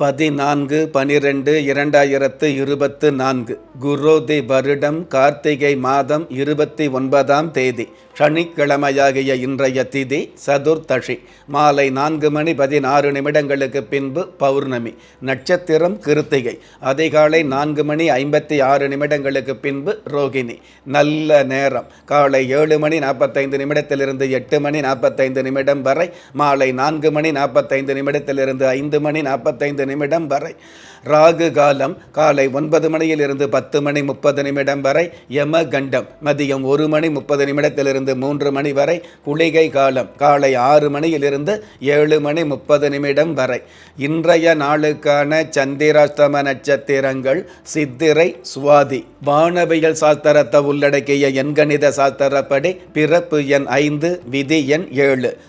பதினான்கு பனிரெண்டு இரண்டாயிரத்து இருபத்து நான்கு. குரோதி வருடம் கார்த்திகை மாதம் இருபத்தி ஒன்பதாம் தேதி. சனிக்கிழமையாகிய இன்றைய திதி சதுர்த்தஷி மாலை நான்கு மணி பதினாறு நிமிடங்களுக்கு பின்பு பௌர்ணமி நட்சத்திரம் கிருத்திகை அதிகாலை நான்கு மணி ஐம்பத்தி ஆறு நிமிடங்களுக்கு பின்பு ரோகிணி. நல்ல நேரம். காலை ஏழு மணி நாற்பத்தைந்து நிமிடத்திலிருந்து எட்டு மணி நாற்பத்தைந்து நிமிடம் வரை மாலை நான்கு மணி நாற்பத்தைந்து நிமிடத்திலிருந்து ஐந்து மணி நாற்பத்தைந்து நிமிடம் வரை. ராகு காலம் காலை ஒன்பது மணியிலிருந்து பத்து மணி முப்பது நிமிடம் வரை யம கண்டம் மதியம் ஒரு மணி முப்பது நிமிடத்திலிருந்து மூன்று மணி வரை குளிகை காலம் காலை ஆறு மணியிலிருந்து ஏழு மணி முப்பது நிமிடம் வரை. இன்றைய நாளுக்கான சந்திராஷ்டம நட்சத்திரங்கள் சித்திரை சுவாதி. வானவியல் சாஸ்திரத்தை உள்ளடக்கிய எண்கணித சாஸ்திரப்படி பிறப்பு எண் ஐந்து விதி எண் ஏழு.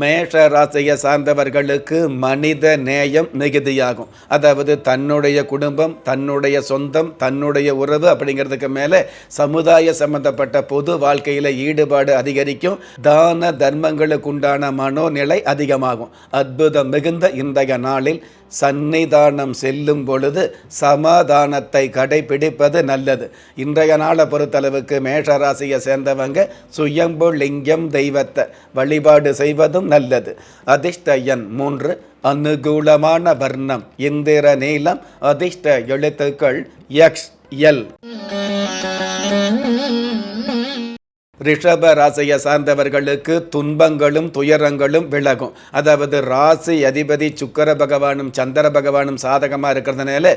மேஷ ராசியை சார்ந்தவர்களுக்கு மனித நேயம் மிகுதியாகும். அதாவது தன்னுடைய குடும்பம் தன்னுடைய சொந்தம் தன்னுடைய உறவு அப்படிங்கிறதுக்கு மேலே சமுதாய சம்பந்தப்பட்ட பொது வாழ்க்கையில் ஈடுபாடு அதிகரிக்கும். தான தர்மங்களுக்கு உண்டான மனோநிலை அதிகமாகும். அற்புதம் மிகுந்த இன்றைய நாளில் சந்நிதானம் செல்லும் பொழுது சமாதானத்தை கடைபிடிப்பது நல்லது. இன்றைய நாளை பொறுத்தளவுக்கு மேஷராசியை சேர்ந்தவங்க சுயம்பு லிங்கம் தெய்வத்தை வழிபாடு செய்வதும் நல்லது. அதிர்ஷ்ட எண் மூன்று அனுகூலமான வர்ணம் இந்திர நீளம் அதிர்ஷ்ட எழுத்துக்கள் எக்ஸ் எல். ரிஷப ராசியை சார்ந்தவர்களுக்கு துன்பங்களும் துயரங்களும் விலகும். அதாவது ராசி அதிபதி சுக்கர பகவானும் சந்திர பகவானும் சாதகமாக இருக்கிறதுனால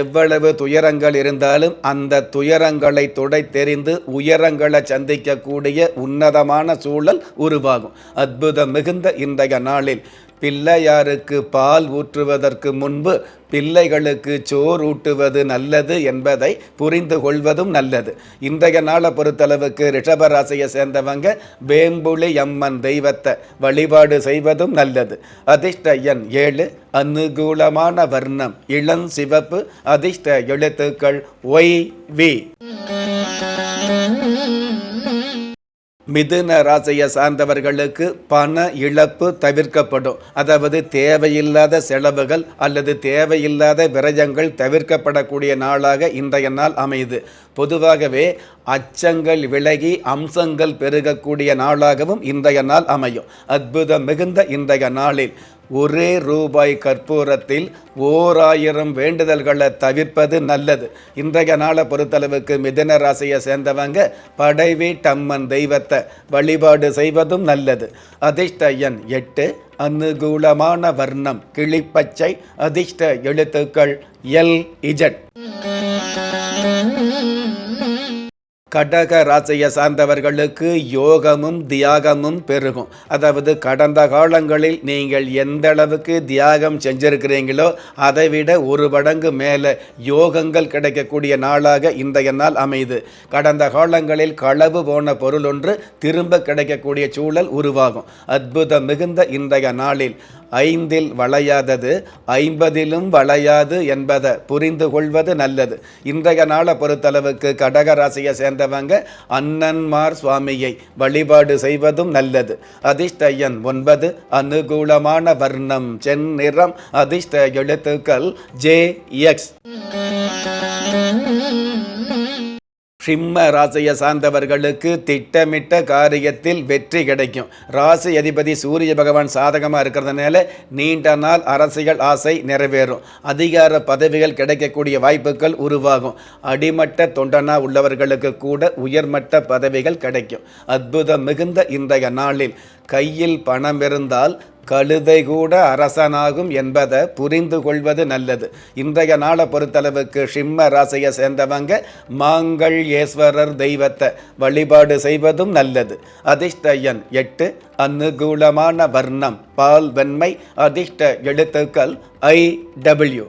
எவ்வளவு துயரங்கள் இருந்தாலும் அந்த துயரங்களை துடை தெரிந்து உயரங்களை சந்திக்கக்கூடிய உன்னதமான சூழல் உருவாகும். அற்புதம் மிகுந்த இன்றைய நாளில் பிள்ளையாருக்கு பால் ஊற்றுவதற்கு முன்பு பிள்ளைகளுக்கு சோறு ஊட்டுவது நல்லது என்பதை புரிந்து கொள்வதும் நல்லது. இன்றைய நாளை பொறுத்தளவுக்கு ரிஷபராசியை சேர்ந்தவங்க வேம்புளி அம்மன் தெய்வத்தை வழிபாடு செய்வதும் நல்லது. அதிர்ஷ்ட எண் ஏழு அனுகூலமான வர்ணம் இளம் சிவப்பு அதிர்ஷ்ட எழுத்துக்கள் ஒய் வி. மிதுன ராசியை சார்ந்தவர்களுக்கு பண இழப்பு தவிர்க்கப்படும். அதாவது தேவையில்லாத செலவுகள் அல்லது தேவையில்லாத விரயங்கள் தவிர்க்கப்படக்கூடிய நாளாக இன்றைய நாள் அமையுது. பொதுவாகவே அச்சங்கள் விலகி அம்சங்கள் பெருகக்கூடிய நாளாகவும் இன்றைய நாள் அமையும். அற்புதம் மிகுந்த இன்றைய நாளில் ஒரே ரூபாய் கற்பூரத்தில் ஓர் ஆயிரம் வேண்டுதல்களை தவிர்ப்பது நல்லது. இன்றைய நாளை பொறுத்தளவுக்கு மிதன ராசியை சேர்ந்தவங்க படைவி டம்மன் தெய்வத்தை வழிபாடு செய்வதும் நல்லது. அதிர்ஷ்ட எண் எட்டு அனுகூலமான வர்ணம் கிளிப்பச்சை அதிர்ஷ்ட எழுத்துக்கள் எல் இஜட். கடக ராசியை சார்ந்தவர்களுக்கு யோகமும் தியாகமும் பெருகும். அதாவது கடந்த காலங்களில் நீங்கள் எந்த அளவுக்கு தியாகம் செஞ்சிருக்கிறீங்களோ அதை விட ஒரு மடங்கு மேலே யோகங்கள் கிடைக்கக்கூடிய நாளாக இன்றைய நாள் அமையுது கடந்த காலங்களில் களவு போன பொருள் ஒன்று திரும்ப கிடைக்கக்கூடிய சூழல் உருவாகும். அற்புதம் மிகுந்த இன்றைய நாளில். ஐந்தில் வளையாதது ஐம்பதிலும் வளையாது என்பதை புரிந்து கொள்வது நல்லது. இன்றைய நாளை பொறுத்தளவுக்கு கடகராசியை சேர்ந்தவங்க அண்ணன்மார் சுவாமியை வழிபாடு செய்வதும் நல்லது. அதிர்ஷ்டயன் ஒன்பது அனுகூலமான வர்ணம் செந்நிறம் அதிர்ஷ்ட எழுத்துக்கள் ஜே எக்ஸ். சிம்ம ராசியை சார்ந்தவர்களுக்கு திட்டமிட்ட காரியத்தில் வெற்றி கிடைக்கும். ராசி அதிபதி சூரிய பகவான் சாதகமாக இருக்கிறதுனால நீண்ட நாள் அரசியல் ஆசை நிறைவேறும். அதிகார பதவிகள் கிடைக்கக்கூடிய வாய்ப்புகள் உருவாகும். அடிமட்ட தொண்டனா உள்ளவர்களுக்கு கூட உயர்மட்ட பதவிகள் கிடைக்கும். அற்புதம் மிகுந்த இன்றைய நாளில் கையில் பணம் இருந்தால் கழுதை கூட அரசனாகும் என்பதை புரிந்து கொள்வது நல்லது. இன்றைய நாளை பொறுத்தளவுக்கு சிம்ம ராசியை சேர்ந்தவங்க மாங்கள் ஈஸ்வரர் தெய்வத்தை வழிபாடு செய்வதும் நல்லது. அதிர்ஷ்டயன் எட்டு அனுகூலமான வர்ணம் பால் வெண்மை அதிர்ஷ்ட எழுத்துக்கள் ஐ டபிள்யூ.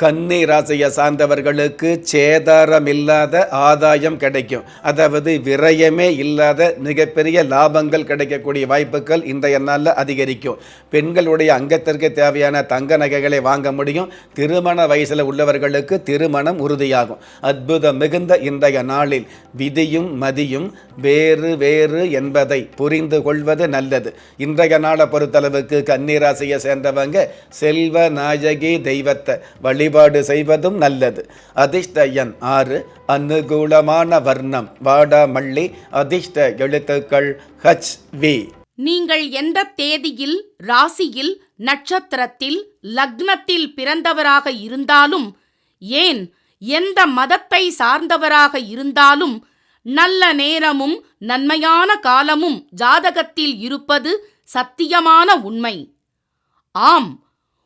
கன்னி ராசியை சார்ந்தவர்களுக்கு சேதாரம் இல்லாத ஆதாயம் கிடைக்கும். அதாவது விரயமே இல்லாத மிகப்பெரிய லாபங்கள் கிடைக்கக்கூடிய வாய்ப்புகள் இன்றைய நாளில் அதிகரிக்கும். பெண்களுடைய அங்கத்திற்கு தேவையான தங்க நகைகளை வாங்க முடியும். திருமண வயசில் உள்ளவர்களுக்கு திருமணம் உறுதியாகும். அற்புதம் மிகுந்த இன்றைய நாளில் விதியும் மதியும் வேறு வேறு என்பதை புரிந்து கொள்வது நல்லது. இன்றைய நாளை பொறுத்தளவுக்கு கன்னி ராசியை சேர்ந்தவங்க செல்வ நாயகி தெய்வத்தை வழி வழிபாடு செய்வதும் நல்லது. அதிர்ஷ்டயன் ஆறு அனுகூலமான வர்ணம். வாடாமல்லி அதிர்ஷ்ட எழுத்துக்கள் ஹச் வி. நீங்கள் எந்த தேதியில் ராசியில் நட்சத்திரத்தில் லக்னத்தில் பிறந்தவராக இருந்தாலும் ஏன் எந்த மதத்தை சார்ந்தவராக இருந்தாலும் நல்ல நேரமும் நன்மையான காலமும் ஜாதகத்தில் இருப்பது சத்தியமான உண்மை. ஆம்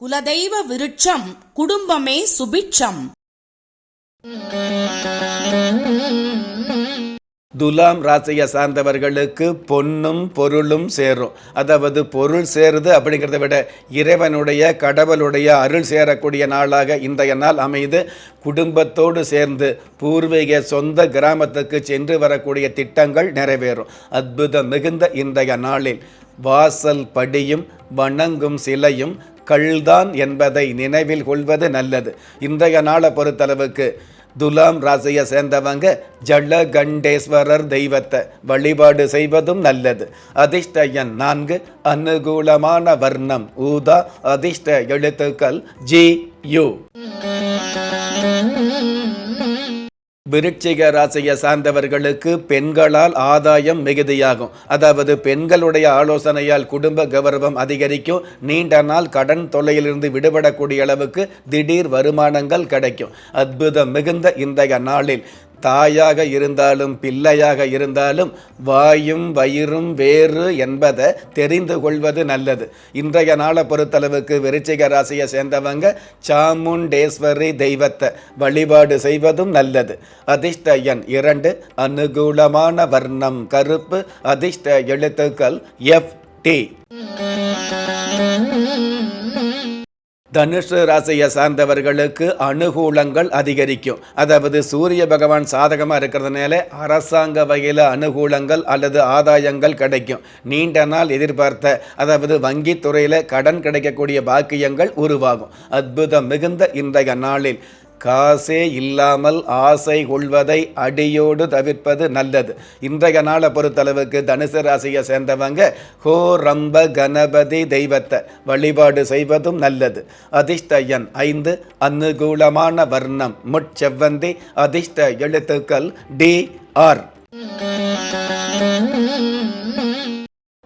குலதெய்வ விருட்சம் குடும்பமே சுபிட்சம். துலாம் ராசியை சார்ந்தவர்களுக்கு பொன்னும் பொருளும் சேரும். அதாவது பொருள் சேருது அப்படிங்கிறத விட இறைவனுடைய கடவுளுடைய அருள் சேரக்கூடிய நாளாக இன்றைய நாள் அமைது குடும்பத்தோடு சேர்ந்து பூர்வீக சொந்த கிராமத்துக்கு சென்று வரக்கூடிய திட்டங்கள் நிறைவேறும். அற்புதம் மிகுந்த இன்றைய நாளில் வாசல் படியும் வணங்கும் சிலையும் கள்தான் என்பதை நினைவில் கொள்வது நல்லது. இன்றைய நாளை பொறுத்தளவுக்கு துலாம் ராசியை சேர்ந்தவங்க ஜலகண்டேஸ்வரர் தெய்வத்தை வழிபாடு செய்வதும் நல்லது. அதிர்ஷ்ட எண் நான்கு அனுகூலமான வர்ணம் ஊதா அதிர்ஷ்ட எழுத்துக்கள் ஜி யு. விருட்சிக ராசியை சார்ந்தவர்களுக்கு பெண்களால் ஆதாயம் மிகுதியாகும். அதாவது பெண்களுடைய ஆலோசனையால் குடும்ப கௌரவம் அதிகரிக்கும். நீண்ட நாள் கடன் தொல்லையிலிருந்து விடுபடக்கூடிய அளவுக்கு திடீர் வருமானங்கள் கிடைக்கும். அற்புதம் மிகுந்த இன்றைய நாளில். தாயாக இருந்தாலும் பிள்ளையாக இருந்தாலும் வாயும் வயிறும் வேறு என்பதை தெரிந்து கொள்வது நல்லது. இன்றைய நாளை பொறுத்தளவுக்கு விருச்சிக ராசியை சேர்ந்தவங்க சாமுண்டேஸ்வரி தெய்வத்தை வழிபாடு செய்வதும் நல்லது. அதிர்ஷ்ட எண் இரண்டு அனுகூலமான வர்ணம் கருப்பு அதிர்ஷ்ட எழுத்துக்கள் எஃப் டி தனுஷு ராசியை சார்ந்தவர்களுக்கு அனுகூலங்கள் அதிகரிக்கும். அதாவது சூரிய பகவான் சாதகமாக இருக்கிறதுனால அரசாங்க வகையில் அனுகூலங்கள் அல்லது ஆதாயங்கள் கிடைக்கும். நீண்ட நாள் எதிர்பார்த்த அதாவது வங்கித் துறையில் கடன் கிடைக்கக்கூடிய பாக்கியங்கள் உருவாகும். அற்புதம் மிகுந்த இன்றைய நாளில். காசே இல்லாமல் ஆசை கொள்வதை அடியோடு தவிர்ப்பது நல்லது. இன்றைய நாளை பொறுத்தளவுக்கு தனுசு ராசியை சேர்ந்தவங்க ஹோ ரம்ப கணபதி தெய்வத்தை வழிபாடு செய்வதும் நல்லது. அதிர்ஷ்ட எண் ஐந்து அனுகூலமான வர்ணம் முட்செவ்வந்தி அதிர்ஷ்ட எழுத்துக்கள் டி ஆர்.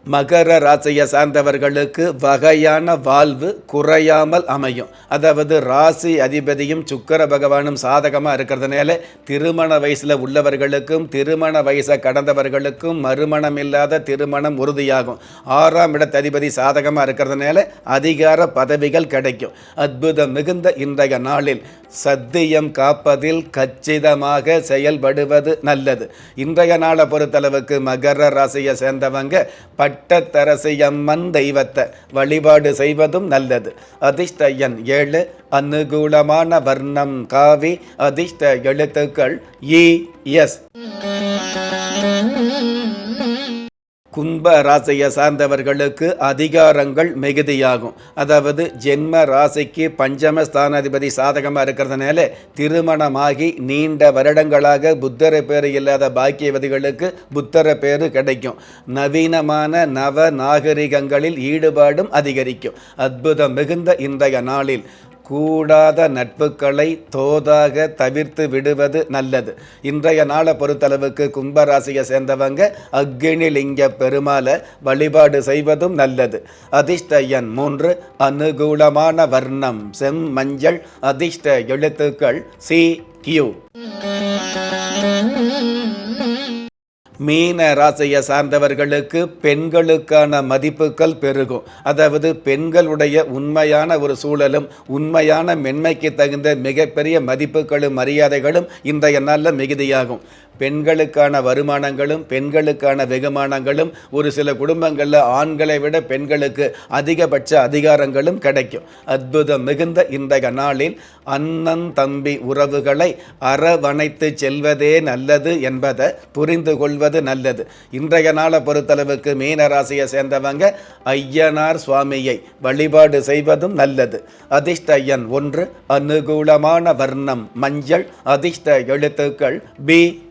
மகர ராசியை சார்ந்தவர்களுக்கு வகையான வாழ்வு குறையாமல் அமையும். அதாவது ராசி அதிபதியும் சுக்கர பகவானும் சாதகமாக இருக்கிறதுனால திருமண வயசில் உள்ளவர்களுக்கும் திருமண வயசை கடந்தவர்களுக்கும் மறுமணம் இல்லாத திருமணம் உறுதியாகும். ஆறாம் இடத்து அதிபதி சாதகமாக இருக்கிறதுனால அதிகார பதவிகள் கிடைக்கும். அற்புதம் மிகுந்த இன்றைய நாளில். சத்தியம் காப்பதில் கச்சிதமாக செயல்படுவது நல்லது. இன்றைய நாளை பொறுத்தளவுக்கு மகர ராசியை சேர்ந்தவங்க பட்டத்தரசியம்மன் தெய்வத்தை வழிபாடு செய்வதும் நல்லது. அதிர்ஷ்ட எண் ஏழு அனுகூலமான வர்ணம் காவி அதிர்ஷ்ட எழுத்துக்கள் இ எஸ். கும்ப ராசியை சார்ந்தவர்களுக்கு அதிகாரங்கள் மிகுதியாகும். அதாவது ஜென்ம ராசிக்கு பஞ்சம ஸ்தானாதிபதி சாதகமாக இருக்கிறதுனால திருமணமாகி நீண்ட வருடங்களாக புத்தர பேர் இல்லாத பாக்கியவதிகளுக்கு புத்தர பேர் கிடைக்கும். நவீனமான நவ நாகரிகங்களில் ஈடுபாடும் அதிகரிக்கும். அற்புதம் மிகுந்த இன்றைய நாளில். கூடாத நட்புகளை தோதாக தவிர்த்து விடுவது நல்லது. இன்றைய நாளை பொறுத்தளவுக்கு கும்பராசியை சேர்ந்தவங்க அக்னி லிங்க பெருமாளை வழிபாடு செய்வதும் நல்லது. அதிர்ஷ்ட எண் மூன்று அனுகூலமான வர்ணம் செம் மஞ்சள் அதிர்ஷ்ட எழுத்துக்கள் சி கியூ. மீன ராசியை சார்ந்தவர்களுக்கு பெண்களுக்கான மதிப்புகள் பெருகும். அதாவது பெண்களுடைய உண்மையான ஒரு சூழலும் உண்மையான மென்மைக்கு தகுந்த மிகப்பெரிய மதிப்புகளும் மரியாதைகளும் இன்றைய நாளில் மிகுதியாகும். பெண்களுக்கான வருமானங்களும் பெண்களுக்கான வெகுமானங்களும் ஒரு சில குடும்பங்களில் ஆண்களை விட பெண்களுக்கு அதிகபட்ச அதிகாரங்களும் கிடைக்கும். அற்புதம் மிகுந்த இன்றைய நாளில் அண்ணன் தம்பி உறவுகளை அரவணைத்து செல்வதே நல்லது என்பதை புரிந்து கொள்வது நல்லது. இன்றைய நாளை பொறுத்தளவுக்கு மீன ராசியை சேர்ந்தவங்க ஐயனார் சுவாமியை வழிபாடு செய்வதும் நல்லது. அதிர்ஷ்ட எண் ஒன்று அனுகூலமான வர்ணம் மஞ்சள் அதிர்ஷ்ட எழுத்துக்கள் பி